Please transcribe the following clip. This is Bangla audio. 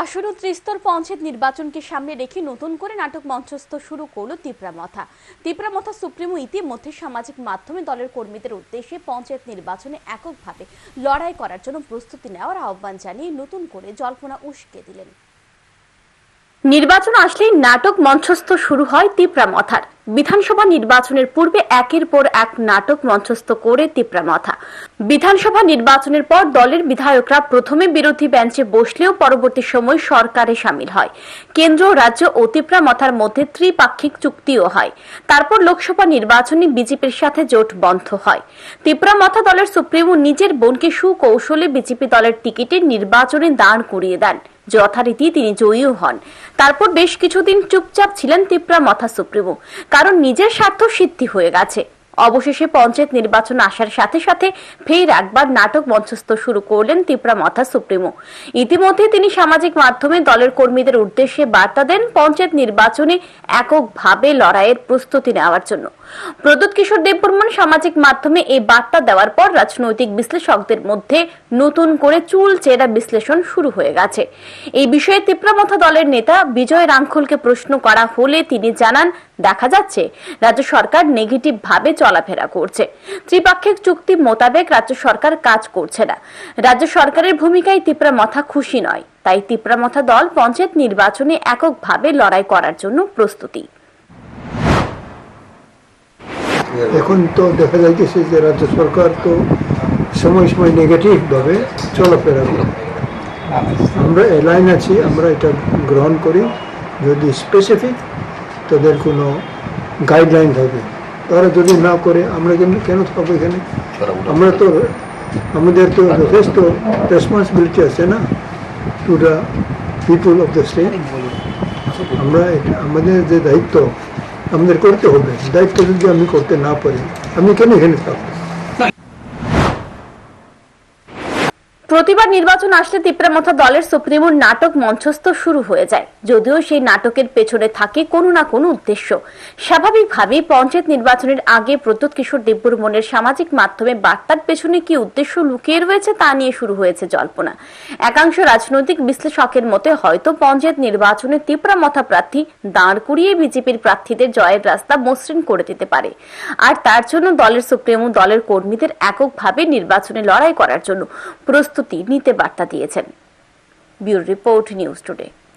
আসন্ন ত্রিস্তর পঞ্চায়েত নির্বাচনকে সামনে রেখে নতুন করে নাটক মঞ্চস্থ শুরু করল তিপ্রামথা তিপ্রামথা সুপ্রিমো ইতিমধ্যে সামাজিক মাধ্যমে দলের কর্মীদের উদ্দেশ্যে পঞ্চায়েত নির্বাচনে এককভাবে লড়াই করার জন্য প্রস্তুতি নেওয়ার আহ্বান জানিয়ে নতুন করে জল্পনা উস্কে দিলেন। নির্বাচন আসলেই নাটক মঞ্চস্থ শুরু হয় তিপ্রামথার বিধানসভা নির্বাচনের পূর্বে একের পর এক নাটক মঞ্চস্থ করে তিপ্রামথা বিধানসভা নির্বাচনের পর দলের বিধায়করা প্রথমে বিরোধী বেঞ্চে বসলেও পরবর্তী সময় সরকারে সামিল হয়। কেন্দ্র রাজ্য ও তিপ্রামথার মধ্যে ত্রিপাক্ষিক চুক্তিও হয়। তারপর লোকসভা নির্বাচনে বিজেপির সাথে জোট বন্ধ হয়। তিপ্রামথা দলের সুপ্রিমো নিজের বোনকে সুকৌশলে বিজেপি দলের টিকিটে নির্বাচনে দাঁড় করিয়ে দেন। যথারীতি তিনি জয়ীও হন। তারপর বেশ কিছুদিন চুপচাপ ছিলেন তিপ্রা মথা সুপ্রিমো কারণ নিজের স্বার্থ সিদ্ধি হয়ে গেছে। অবশেষে পঞ্চায়েত নির্বাচন আসার সাথে সাথে ফের একবার নাটক মঞ্চস্থ শুরু করলেন তিপ্রা মথা সুপ্রিমো। ইতিমধ্যে তিনি সামাজিক মাধ্যমে দলের কর্মীদের উদ্দেশ্যে বার্তা দেন পঞ্চায়েত নির্বাচনে এককভাবে লড়াইয়ের প্রস্তুতি নেওয়ার জন্য। প্রদ্যুৎ কিশোর দেববর্মন সামাজিক মাধ্যমে এই বার্তা দেওয়ার পর রাজনৈতিক বিশ্লেষকদের মধ্যে নতুন করে চুল চেরা বিশ্লেষণ শুরু হয়ে গেছে। এই বিষয়ে তিপ্রামথা দলের নেতা বিজয় রাঙ্খলকে প্রশ্ন করা হলে তিনি জানান, দেখা যাচ্ছে, রাজ্য সরকার নেগেটিভ ভাবে চলাফেরা করছে। ত্রিপাক্ষিক চুক্তি মোতাবেক রাজ্য সরকার কাজ করছে না। রাজ্য সরকারের ভূমিকায় তিপ্রামথা খুশি নয়। তাই তিপ্রামথা দল পঞ্চায়েত নির্বাচনে এককভাবে লড়াই করার জন্য প্রস্তুতি। এখন তো দেখা যাইতেছে যে রাজ্য সরকার তো সময় সময় নেগেটিভভাবে চলাফেরা করে। আমরা এলাইন আছি, আমরা এটা গ্রহণ করি। যদি স্পেসিফিক তাদের কোনো গাইডলাইন থাকে তারা যদি না করে, আমরা কেন কেন থাকব এখানে? আমরা তো আমাদের তো যথেষ্ট রেসপন্সিবিলিটি আছে না to the people of the state আমরা আমাদের যে দায়িত্ব, আমাদের করতে হবে। দায়িত্ব যদি আমি করতে না পারি, আমি কেন এখানে থাকব? প্রতিবার নির্বাচন আসলে তিপ্রামথা দলের সুপ্রিমোর নাটক মঞ্চস্থ শুরু হয়ে যায়। যদিও সেই নাটকের পেছনে থাকে কোনো না কোনো উদ্দেশ্য। স্বাভাবিকভাবেই পঞ্চায়েত নির্বাচনের আগে প্রদ্যুৎ কিশোর দেববর্মনের সামাজিক মাধ্যমে বার্তার পেছনে কি উদ্দেশ্য লুকিয়ে রয়েছে তা নিয়ে শুরু হয়েছে জল্পনা। একাংশ রাজনৈতিক বিশ্লেষকের মতে হয়তো পঞ্চায়েত নির্বাচনে তিপ্রামথা প্রার্থী দাঁড় করিয়ে বিজেপির প্রার্থীদের জয়ের রাস্তা মসৃণ করে দিতে পারে। আর তার জন্য দলের সুপ্রিমো দলের কর্মীদের এককভাবে নির্বাচনে লড়াই করার জন্য প্রস্তুতি নিতে বার্তা দিয়েছেন। Bureau report news today.